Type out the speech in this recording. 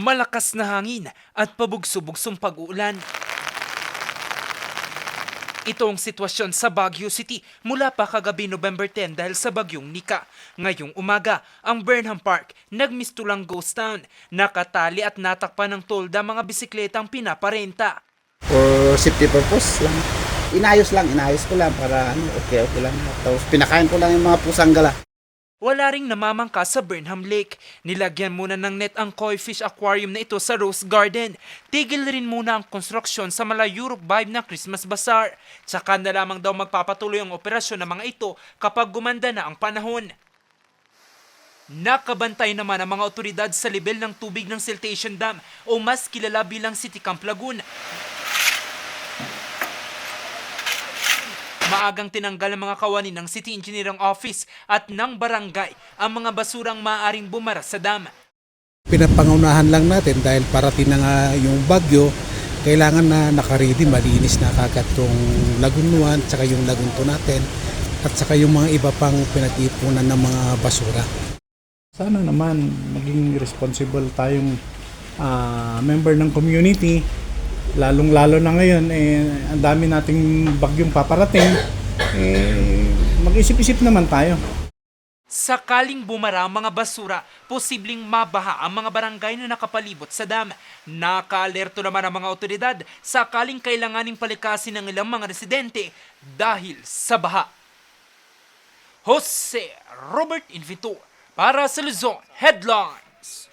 malakas na hangin at pabugso-bugsong pag-uulan. Ito ang sitwasyon sa Baguio City mula pa kagabi November 10 dahil sa bagyong Nika. Ngayong umaga, ang Burnham Park nagmistulang ghost town. Nakatali at natakpan ng tolda mga bisikletang pinaparenta. for safety purpose lang. Inayos lang, inayos ko lang para ano, okay, okay lang. Tapos pinakain ko lang yung mga pusang gala. Wala ring namamangka sa Burnham Lake. Nilagyan muna ng net ang koi fish aquarium na ito sa Rose Garden. Tigil rin muna ang konstruksyon sa mala Europe vibe na Christmas Bazaar. Tsaka na lamang daw magpapatuloy ang operasyon ng mga ito kapag gumanda na ang panahon. Nakabantay naman ang mga otoridad sa level ng tubig ng Siltation Dam o mas kilala bilang City Camp Lagoon. Maagang tinanggal ang mga kawani ng City Engineering Office at ng barangay ang mga basurang maaaring bumara sa dam. Pinapangunahan lang natin dahil parating na nga yung bagyo, kailangan na nakaredy, malinis na kagad yung Lagoon 1, tsaka yung Lagoon 2 natin, at saka yung mga iba pang pinag-ipunan ng mga basura. Sana naman maging responsible tayong ah, member ng community, lalong-lalo na ngayon, eh, ang dami nating bagyong paparating, eh, mag-isip-isip naman tayo. Sakaling bumara ang mga basura, posibleng mabaha ang mga barangay na nakapalibot sa dam. Nakaalerto naman ang mga otoridad sakaling kailanganing palikasin ng ilang mga residente dahil sa baha. Jose Robert Invitor para sa Luzon Headlines.